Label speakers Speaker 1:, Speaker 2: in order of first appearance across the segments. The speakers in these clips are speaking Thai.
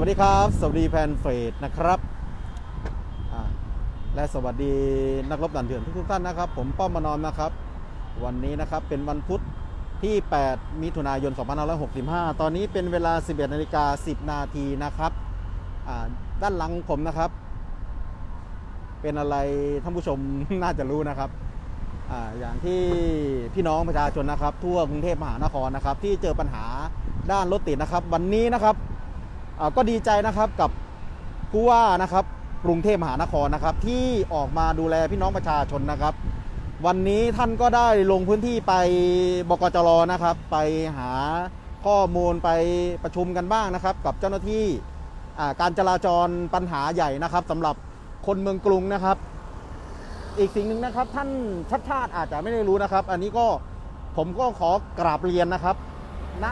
Speaker 1: วัสดีครับ สวัสดีแฟนเฟดนะครับและสวัสดีนักรบด่านเถื่อนทุกๆท่านนะครับ ผมป้อมมานอมนะครับ วันนี้นะครับเป็นวันพุธที่ 8 มิถุนายน 2565 ตอนนี้เป็นเวลา 11นาฬิกา10 นาทีนะครับด้านหลังผมนะครับ เป็นอะไรท่านผู้ชมน่าจะรู้นะครับออย่างที่พี่น้องประชาชนนะครับ ทั่วกรุงเทพมหานครนะครับ ที่เจอปัญหาด้านรถติดนะครับ วันนี้นะครับ ก็ดีใจนะครับกับผู้ว่านะครับกรุงเทพมหานครนะครับ ที่ออกมาดูแลพี่น้องประชาชนนะครับ วันนี้ท่านก็ได้ลงพื้นที่ไปบกจรนะครับ ไปหาข้อมูลไปประชุมกันบ้างนะครับ กับเจ้าหน้าที่การจราจรปัญหาใหญ่นะครับสำหรับคนเมืองกรุงนะครับ อีกสิ่งหนึ่งนะครับ ท่านชัดชาติอาจจะไม่ได้รู้นะครับ อันนี้ก็ผมก็ขอกราบเรียนนะครับณ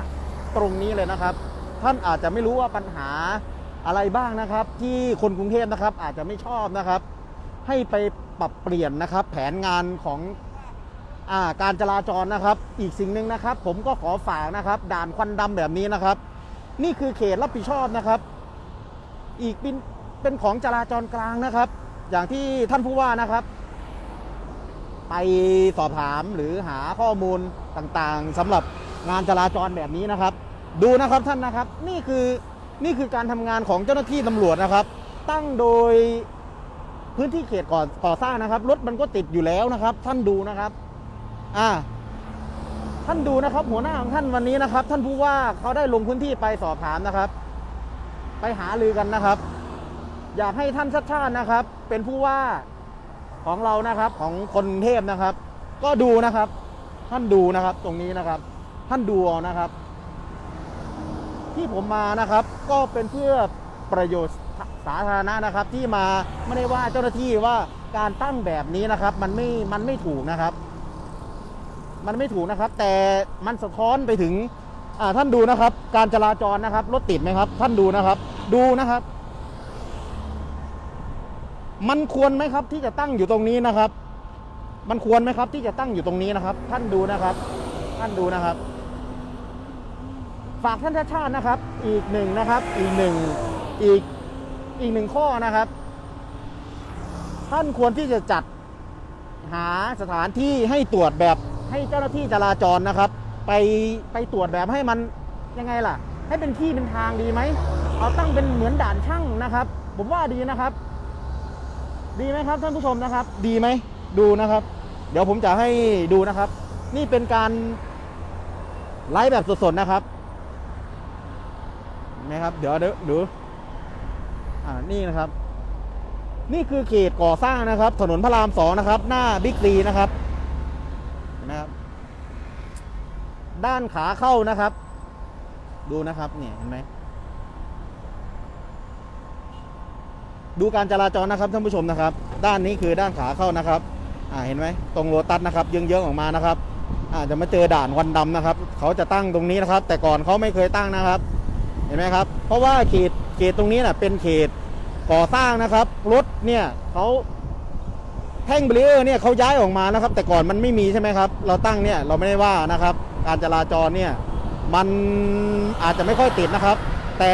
Speaker 1: ตรงนี้เลยนะครับ ท่านอาจจะไม่รู้ว่าปัญหาอะไรบ้างนะครับ ที่คนกรุงเทพนะครับ อาจจะไม่ชอบนะครับ ให้ไปปรับเปลี่ยนนะครับ แผนงานของอาการจราจรนะครับ อีกสิ่งหนึ่งนะครับ ผมก็ขอฝากนะครับ ด่านควันดำแบบนี้นะครับ นี่คือเขตรับผิดชอบนะครับ อีกเป็นเป็นของจราจรกลางนะครับ อย่างที่ท่านผู้ว่านะครับ ไปสอบถามหรือหาข้อมูลต่างๆสำหรับงานจราจรแบบนี้นะครับ ดูนะครับท่านนะครับนี่คือนี่คือการทำงานของเจ้าหน้าที่ตำรวจนะครับ ตั้งโดยพื้นที่เขตก่อก่อสร้างนะครับรถมันก็ติดอยู่แล้วนะครับ ท่านดูนะครับ อ่า ท่านดูนะครับ หัวหน้าของท่านวันนี้นะครับ ท่านผู้ว่าเขาได้ลงพื้นที่ไปสอบถามนะครับ ไปหาลือกันนะครับ อยากให้ท่านชัดชาตินะครับ เป็นผู้ว่าของเรานะครับ ของคนเทพนะครับ ก็ดูนะครับ ท่านดูนะครับ ตรงนี้นะครับ ท่านดูนะครับ ที่ผมมานะครับ ก็เป็นเพื่อประโยชน์สาธารณะนะครับ ที่มาไม่ได้ว่าเจ้าหน้าที่ว่าการตั้งแบบนี้นะครับ มันไม่มันไม่ถูกนะครับ มันไม่ถูกนะครับ แต่มันสะท้อนไปถึงอ่าท่านดูนะครับ การจราจรนะครับรถติดไหมครับ ท่านดูนะครับ ดูนะครับ มันควรไหมครับ ที่จะตั้งอยู่ตรงนี้นะครับ มันควรไหมครับ ที่จะตั้งอยู่ตรงนี้นะครับ ท่านดูนะครับ ท่านดูนะครับ ฝากท่านชาติชาตินะครับ อีกหนึ่งนะครับ อีกหนึ่งอีกอีกหนึ่งข้อนะครับ ท่านควรที่จะจัดหาสถานที่ให้ตรวจแบบให้เจ้าหน้าที่จราจรนะครับ ไปไปตรวจแบบให้มันยังไงล่ะ ให้เป็นที่เป็นทางดีไหมเอาตั้งเป็นเหมือนด่านช่างนะครับ ผมว่าดีนะครับ ดีไหมครับท่านผู้ชมนะครับ ดีไหมดูนะครับ เดี๋ยวผมจะให้ดูนะครับ นี่เป็นการไลฟ์แบบสดๆนะครับ นะครับ เดี๋ยวเดี๋ยวดูอ่านี่นะครับ นี่คือเขตก่อสร้างนะครับ ถนนพระรามสองนะครับ หน้าบิ๊กซีนะครับเห็นไหมครับ ด้านขาเข้านะครับ ดูนะครับเนี่ยเห็นไหมดูการจราจรนะครับท่านผู้ชมนะครับ ด้านนี้คือด้านขาเข้านะครับ อ่าเห็นไหมตรงโลตัสนะครับเยื้องๆออกมานะครับอาจจะมาเจอด่านควันดำนะครับ เขาจะตั้งตรงนี้นะครับ แต่ก่อนเขาไม่เคยตั้งนะครับ เห็นไหมครับ เพราะว่าเขตเขตตรงนี้น่ะเป็นเขตก่อสร้างนะครับรถเนี่ยเขาแท่งเบรีเออร์เนี่ยเขาย้ายออกมานะครับ แต่ก่อนมันไม่มีใช่ไหมครับ เราตั้งเนี่ยเราไม่ได้ว่านะครับ การจราจรเนี่ยมันอาจจะไม่ค่อยติดนะครับ แต่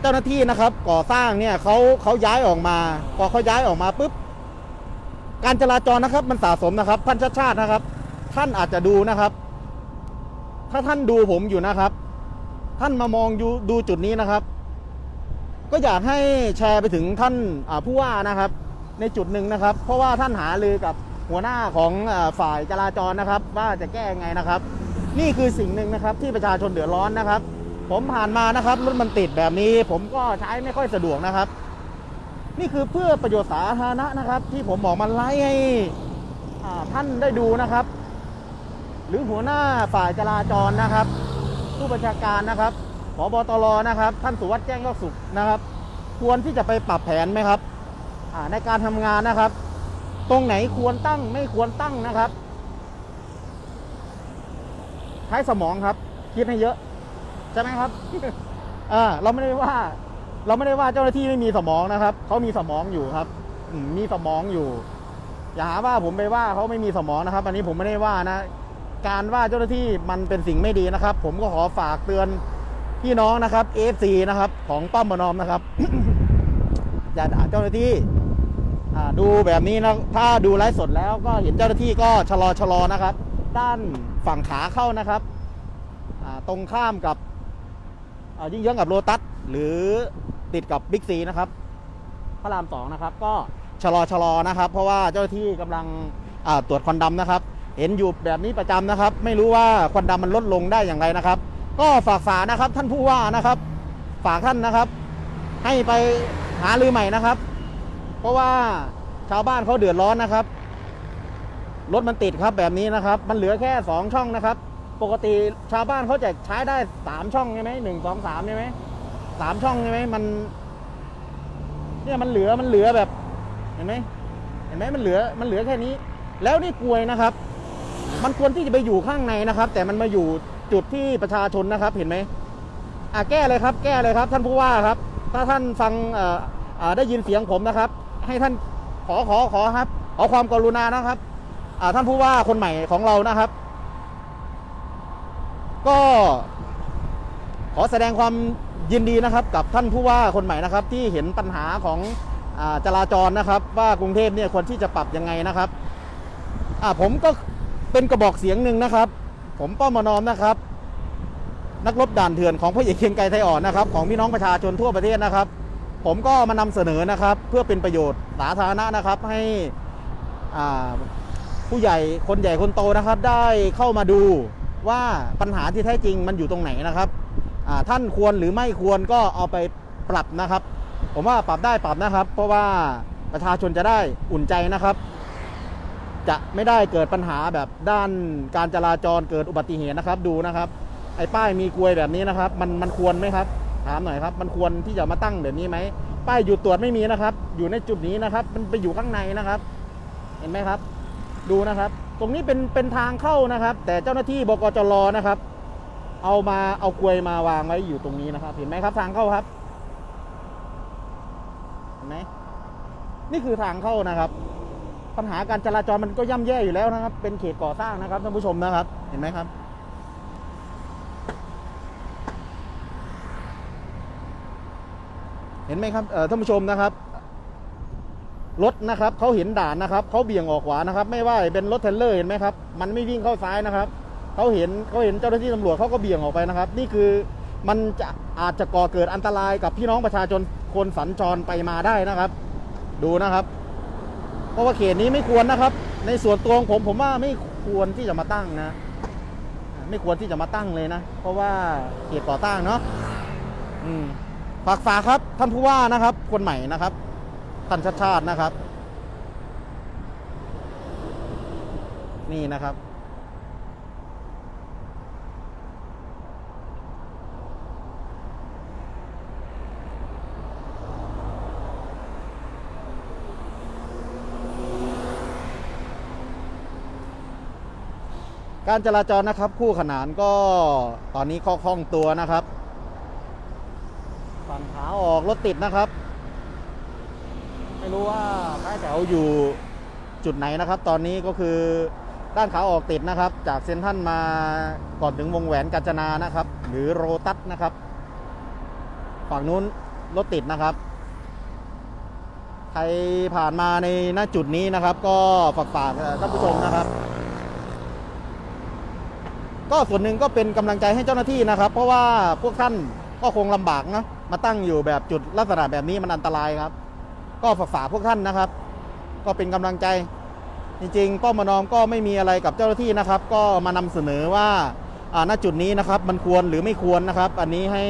Speaker 1: เจ้าหน้าที่นะครับก่อสร้างเนี่ยเขาเขาย้ายออกมา พอเขาย้ายออกมาปุ๊บการจราจรนะครับมันสะสมนะครับท่านชาติชาตินะครับ ท่านอาจจะดูนะครับ ถ้าท่านดูผมอยู่นะครับ ท่านมามองดูจุดนี้นะครับ ก็อยากให้แชร์ไปถึงท่านผู้ว่านะครับ ในจุดหนึ่งนะครับ เพราะว่าท่านหาลือกับหัวหน้าของฝ่ายจราจรนะครับ ว่าจะแก้ยังไงนะครับ นี่คือสิ่งหนึ่งนะครับที่ประชาชนเดือดร้อนนะครับ ผมผ่านมานะครับรถมันติดแบบนี้ ผมก็ใช้ไม่ค่อยสะดวกนะครับ นี่คือเพื่อประโยชน์สาธารณะนะครับ ที่ผมบอกมาไล่ให้ท่านได้ดูนะครับ หรือหัวหน้าฝ่ายจราจรนะครับ ผู้บัญชาการนะครับผบตรนะครับ ท่านสุวัสด์แจ้งยอดสุขนะครับ ควรที่จะไปปรับแผนไหมครับในการทำงานนะครับ ตรงไหนควรตั้งไม่ควรตั้งนะครับใช้สมองครับ คิดให้เยอะใช่ไหมครับอ่าเราไม่ได้ว่า เราไม่ได้ว่าเจ้าหน้าที่ไม่มีสมองนะครับเขามีสมองอยู่ครับมีสมองอยู่ อย่าหาว่าผมไปว่าเขาไม่มีสมองนะครับ อันนี้ผมไม่ได้ว่านะ การว่าเจ้าหน้าที่มันเป็นสิ่งไม่ดีนะครับ ผมก็ขอฝากเตือนพี่น้องนะครับ AFC นะครับ ของป้อมมนอมนะครับ อย่าด่าเจ้าหน้าที่ดูแบบนี้นะถ้าดูไลฟ์สดแล้วก็เห็นเจ้าหน้าที่ก็ชะลอชะลอนะครับ ด้านฝั่งขาเข้านะครับตรงข้ามกับยิ่งเยื้องกับโลตัสหรือติดกับบิ๊กซีนะครับพระรามสองนะครับ ก็ชะลอชะลอนะครับ เพราะว่าเจ้าหน้าที่กำลังตรวจควันดำนะครับ เห็นอยู่แบบนี้ประจำนะครับ ไม่รู้ว่าควันดำมันลดลงได้อย่างไรนะครับ ก็ฝากฝานะครับท่านผู้ว่านะครับ ฝากท่านนะครับ ให้ไปหาลือใหม่นะครับ เพราะว่าชาวบ้านเขาเดือดร้อนนะครับรถมันติดครับแบบนี้นะครับ มันเหลือแค่สองช่องนะครับ ปกติชาวบ้านเขาจะใช้ได้สามช่องใช่ไหมหนึ่งสองสามใช่ไหมสามช่องใช่ไหมมัน เนี่ยมันเหลือมันเหลือแบบ เห็นไหมเห็นไหมมันเหลือมันเหลือแค่นี้ แล้วนี่กลวยนะครับ มันควรที่จะไปอยู่ข้างในนะครับ แต่มันมาอยู่จุดที่ประชาชนนะครับ เห็นไหมอะแก้เลยครับ แก้เลยครับ ท่านผู้ว่าครับ ถ้าท่านฟังเอ่ออ่าได้ยินเสียงผมนะครับ ให้ท่านขอขอขอครับ ขอความกรุณานะครับอ่าท่านผู้ว่าคนใหม่ของเรานะครับ ก็ขอแสดงความยินดีนะครับ กับท่านผู้ว่าคนใหม่นะครับ ที่เห็นปัญหาของอจราจรนะครับ ว่ากรุงเทพเนี่ยควรที่จะปรับยังไงนะครับอ่าผมก็ เป็นกระบอกเสียงหนึ่งนะครับ ผมป้อมมานอมนะครับ นักรบด่านเถื่อนของพระเอกเคียงไกรไทยอ่อนนะครับ ของพี่น้องประชาชนทั่วประเทศนะครับ ผมก็มานำเสนอนะครับ เพื่อเป็นประโยชน์สาธารณะนะครับ ให้ผู้ใหญ่คนใหญ่คนโตนะครับ ได้เข้ามาดูว่าปัญหาที่แท้จริงมันอยู่ตรงไหนนะครับท่านควรหรือไม่ควรก็เอาไปปรับนะครับ ผมว่าปรับได้ปรับนะครับ เพราะว่าประชาชนจะได้อุ่นใจนะครับ จะไม่ได้เกิดปัญหาแบบด้านการจราจรเกิดอุบัติเหตุนะครับ ดูนะครับ ไอ้ป้ายมีกลวยแบบนี้นะครับ มันมันควรไหมครับ ถามหน่อยครับ มันควรที่จะมาตั้งแบบนี้ไหมป้ายหยุดตรวจไม่มีนะครับ อยู่ในจุดนี้นะครับ มันไปอยู่ข้างในนะครับ เห็นไหมครับ ดูนะครับ ตรงนี้เป็นเป็นทางเข้านะครับ แต่เจ้าหน้าที่บกจรนะครับ เอามาเอากลวยมาวางไว้อยู่ตรงนี้นะครับ เห็นไหมครับทางเข้าครับเห็นไหมนี่คือทางเข้านะครับ ปัญหาการจราจรมันก็ย่ำแย่อยู่แล้วนะครับ เป็นเขตก่อสร้างนะครับท่านผู้ชมนะครับ เห็นไหมครับ เห็นไหมครับเอ่อท่านผู้ชมนะครับรถนะครับเขาเห็นด่านนะครับเขาเบี่ยงออกขวานะครับ ไม่ว่าเป็นรถเทรลเลอร์เห็นไหมครับ มันไม่วิ่งเข้าซ้ายนะครับเขาเห็นเขาเห็นเจ้าหน้าที่ตำรวจเขาก็เบี่ยงออกไปนะครับ นี่คือมันจะอาจจะก่อเกิดอันตรายกับพี่น้องประชาชนคนสัญจรไปมาได้นะครับ ดูนะครับ เพราะว่าเขตนี้ไม่ควรนะครับ ในส่วนตัวของผมผมว่าไม่ควรที่จะมาตั้งนะ ไม่ควรที่จะมาตั้งเลยนะ เพราะว่าเขตก่อสร้างเนาะฝากฝากครับ ท่านผู้ว่านะครับ คนใหม่นะครับท่านชาติชาตินะครับ นี่นะครับ การจราจรนะครับคู่ขนานก็ตอนนี้ข้อคล่องตัวนะครับฝั่งขาออกรถติดนะครับ ไม่รู้ว่าท้ายแถวอยู่จุดไหนนะครับ ตอนนี้ก็คือด้านขาออกติดนะครับ จากเซนทรันมาก่อนถึงวงแหวนกาญจนานะครับ หรือโรตัสนะครับ ฝั่งนู้นรถติดนะครับ ใครผ่านมาในหน้าจุดนี้นะครับ ก็ฝากฝากท่านผู้ชมนะครับ ก็ส่วนหนึ่งก็เป็นกำลังใจให้เจ้าหน้าที่นะครับ เพราะว่าพวกท่านก็คงลำบากนะมาตั้งอยู่แบบจุดลักษณะแบบนี้มันอันตรายครับ ก็ฝากฝากพวกท่านนะครับ ก็เป็นกำลังใจ จริงๆป้อมมานอมก็ไม่มีอะไรกับเจ้าหน้าที่นะครับ ก็มานำเสนอว่าอ่าณจุดนี้นะครับ มันควรหรือไม่ควรนะครับ อันนี้ให้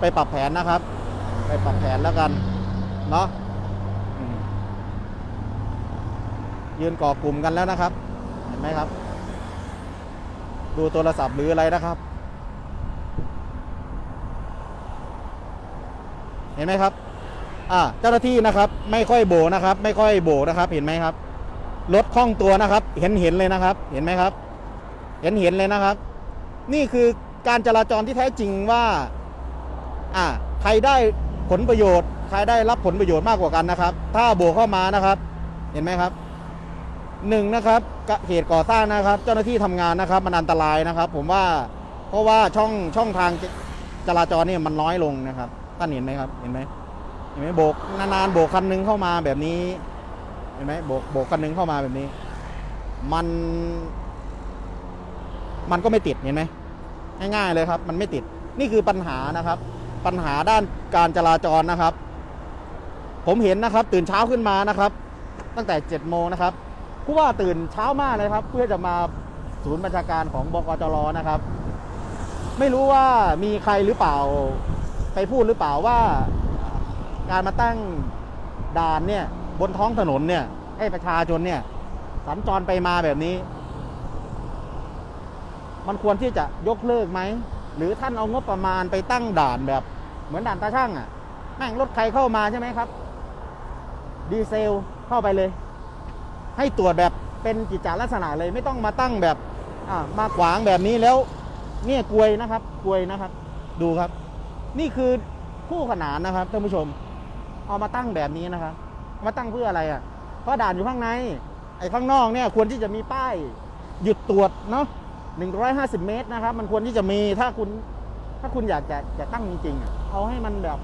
Speaker 1: ไปปรับแผนนะครับ ไปปรับแผนแล้วกันเนาะยืนก่อกลุ่มกันแล้วนะครับ เห็นไหมครับ ดูโทรศัพท์หรืออะไรนะครับ เห็นไหมครับ อ่าเจ้าหน้าที่นะครับ ไม่ค่อยโบนะครับ ไม่ค่อยโบนะครับ เห็นไหมครับรถคล่องตัวนะครับ เห็นเห็นเลยนะครับ เห็นไหมครับ เห็นเห็นเลยนะครับ นี่คือการจราจรที่แท้จริงว่า อ่าใครได้ผลประโยชน์ ใครได้รับผลประโยชน์มากกว่ากันนะครับ ถ้าโบเข้ามานะครับ เห็นไหมครับ หนึ่งนะครับเขตก่อสร้างนะครับ เจ้าหน้าที่ทำงานนะครับ มันอันตรายนะครับ ผมว่าเพราะว่าช่องช่องทางจราจรเนี่ยมันน้อยลงนะครับท่านเห็นไหมครับเห็นไหมเห็นไหมโบกนานๆโบกคันหนึงเข้ามาแบบนี้ เห็นไหมโบกโบกคันหนึงเข้ามาแบบนี้ มัน มันก็ไม่ติดเห็นไหมง่ายๆเลยครับ มันไม่ติดนี่คือปัญหานะครับ ปัญหาด้านการจราจรนะครับ ผมเห็นนะครับ ตื่นเช้าขึ้นมานะครับ ตั้งแต่7โมงนะครับ ผู้ว่าตื่นเช้ามากเลยครับ เพื่อจะมาศูนย์บัญชาการของบกจรนะครับ ไม่รู้ว่ามีใครหรือเปล่า ไปพูดหรือเปล่าว่า การมาตั้งด่านเนี่ย บนท้องถนนเนี่ย ให้ประชาชนเนี่ย สัญจรไปมาแบบนี้ มันควรที่จะยกเลิกไหม หรือท่านเอางบประมาณไปตั้งด่านแบบ เหมือนด่านตาช่างอะ่ะแม่งรถใครเข้ามาใช่ไหมครับ ดีเซลเข้าไปเลย ให้ตรวจแบบเป็นกิจจาลักษณะเลยไม่ต้องมาตั้งแบบมาขวางแบบนี้แล้วเนี่ยกลวยนะครับกลวยนะครับ ดูครับ นี่คือคู่ขนานนะครับท่านผู้ชม เอามาตั้งแบบนี้นะครับ มาตั้งเพื่ออะไรอะเพราะด่านอยู่ข้างในไอ้ข้างนอกเนี่ยควรที่จะมีป้ายหยุดตรวจเนาะ150 เมตรนะครับ มันควรที่จะมีถ้าคุณ ถ้าคุณอยากจะจะตั้งจริงๆอะเอาให้มันแบบ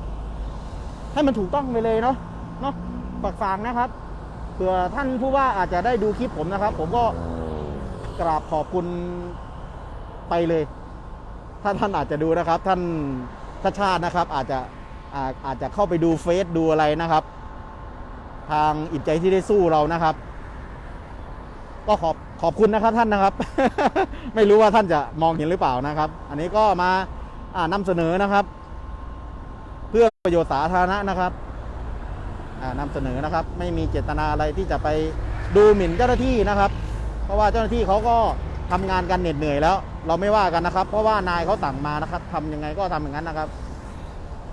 Speaker 1: ให้มันถูกต้องไปเลยเนาะเนาะฝากฟังนะครับ เผื่อท่านผู้ว่าอาจจะได้ดูคลิปผมนะครับ ผมก็กราบขอบคุณไปเลย ถ้าท่านอาจจะดูนะครับ ท่านชาชาตินะครับ อาจจะอาอาจจะเข้าไปดูเฟซดูอะไรนะครับ ทางอิ่มใจที่ได้สู้เรานะครับ ก็ขอบขอบคุณนะครับท่านนะครับ ไม่รู้ว่าท่านจะมองเห็นหรือเปล่านะครับ อันนี้ก็มาอ่านำเสนอนะครับ เพื่อประโยชน์สาธารณะนะครับ อ่านำเสนอนะครับ ไม่มีเจตนาอะไรที่จะไปดูหมิ่นเจ้าหน้าที่นะครับ เพราะว่าเจ้าหน้าที่เขาก็ทำงานกันเหน็ดเหนื่อยแล้ว เราไม่ว่ากันนะครับ เพราะว่านายเขาสั่งมานะครับทำยังไงก็ทำอย่างนั้นนะครับ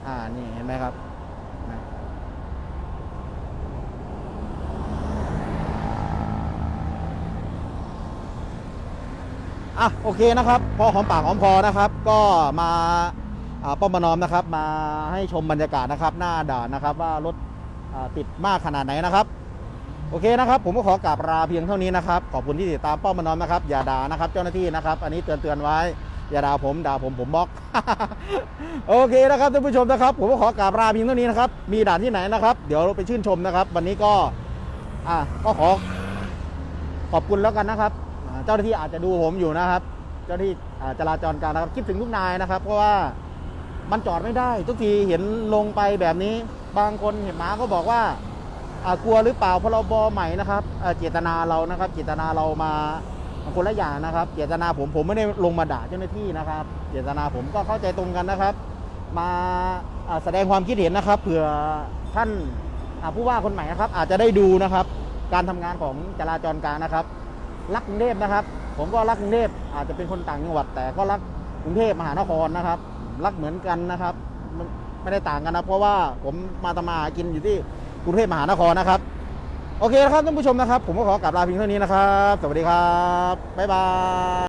Speaker 1: อ่านี่เห็นไหมครับอะโอเคนะครับ พอหอมปากหอมคอนะครับ ก็มาป้อมประนอมนะครับ มาให้ชมบรรยากาศนะครับ หน้าด่านนะครับว่ารถ ติดมากขนาดไหนนะครับโอเคนะครับ ผมก็ขอกราบลาเพียงเท่านี้นะครับ ขอบคุณที่ติดตามป้อมมานอมนะครับ อย่าด่านะครับ เจ้าหน้าที่นะครับ อันนี้เตือนเตือนๆไว้ อย่าด่าผมด่าผมผมบล็อก โอเคนะครับท่านผู้ชมนะครับ ผมก็ขอกราบลาเพียงเท่านี้นะครับ มีด่านที่ไหนนะครับ เดี๋ยวเราไปชื่นชมนะครับ วันนี้ก็อะก็ขอขอบคุณแล้วกันนะครับ เจ้าหน้าที่อาจจะดูผมอยู่นะครับ เจ้าหน้าที่จราจรการนะครับคิดถึงทุกนายนะครับ เพราะว่ามันจอดไม่ได้ ทุกทีเห็นลงไปแบบนี้ บางคนเห็นหมาก็บอกว่าอ่ากลัวหรือเปล่าพรบใหม่นะครับเจตนาเรานะครับ เจตนาเรามาคนละอย่างนะครับ เจตนาผมผมไม่ได้ลงมาด่าเจ้าหน้าที่นะครับ เจตนาผมก็เข้าใจตรงกันนะครับ มาแสดงความคิดเห็นนะครับเผื่อท่านผู้ว่าคนใหม่นะครับ อาจจะได้ดูนะครับ การทำงานของจราจรกลางนะครับรักกรุงเทพนะครับ ผมก็รักกรุงเทพอาจจะเป็นคนต่างจังหวัด แต่ก็รักกรุงเทพมหานครนะครับ รักเหมือนกันนะครับ ไม่ได้ต่างกันนะเพราะว่าผมมาทำมาหากินอยู่ที่กรุงเทพมหานครนะครับ โอเคนะครับท่านผู้ชมนะครับ ผมก็ขอกลับลาเพียงเท่านี้นะครับ สวัสดีครับบ๊ายบาย